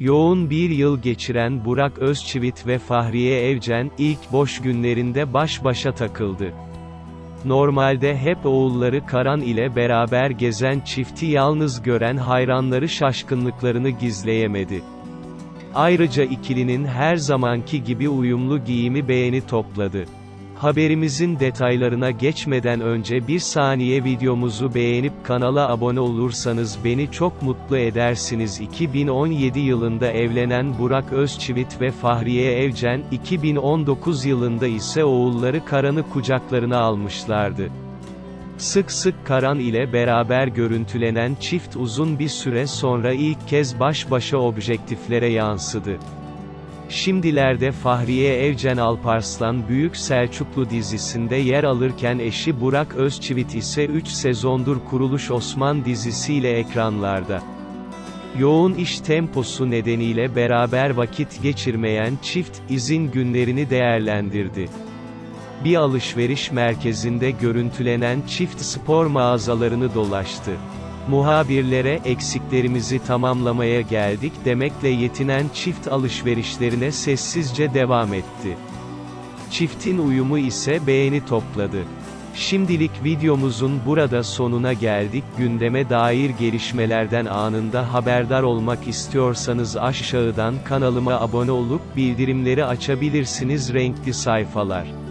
Yoğun bir yıl geçiren Burak Özçivit ve Fahriye Evcen, ilk boş günlerinde baş başa takıldı. Normalde hep oğulları Karan ile beraber gezen çifti yalnız gören hayranları şaşkınlıklarını gizleyemedi. Ayrıca ikilinin her zamanki gibi uyumlu giyimi beğeni topladı. Haberimizin detaylarına geçmeden önce bir saniye videomuzu beğenip kanala abone olursanız beni çok mutlu edersiniz. 2017 yılında evlenen Burak Özçivit ve Fahriye Evcen, 2019 yılında ise oğulları Karan'ı kucaklarına almışlardı. Sık sık Karan ile beraber görüntülenen çift uzun bir süre sonra ilk kez baş başa objektiflere yansıdı. Şimdilerde Fahriye Evcen Alparslan Büyük Selçuklu dizisinde yer alırken eşi Burak Özçivit ise 3 sezondur Kuruluş Osman dizisiyle ekranlarda. Yoğun iş temposu nedeniyle beraber vakit geçirmeyen çift, izin günlerini değerlendirdi. Bir alışveriş merkezinde görüntülenen çift spor mağazalarını dolaştı. Muhabirlere eksiklerimizi tamamlamaya geldik demekle yetinen çift alışverişlerine sessizce devam etti. Çiftin uyumu ise beğeni topladı. Şimdilik videomuzun burada sonuna geldik. Gündeme dair gelişmelerden anında haberdar olmak istiyorsanız aşağıdan kanalıma abone olup bildirimleri açabilirsiniz renkli sayfalar.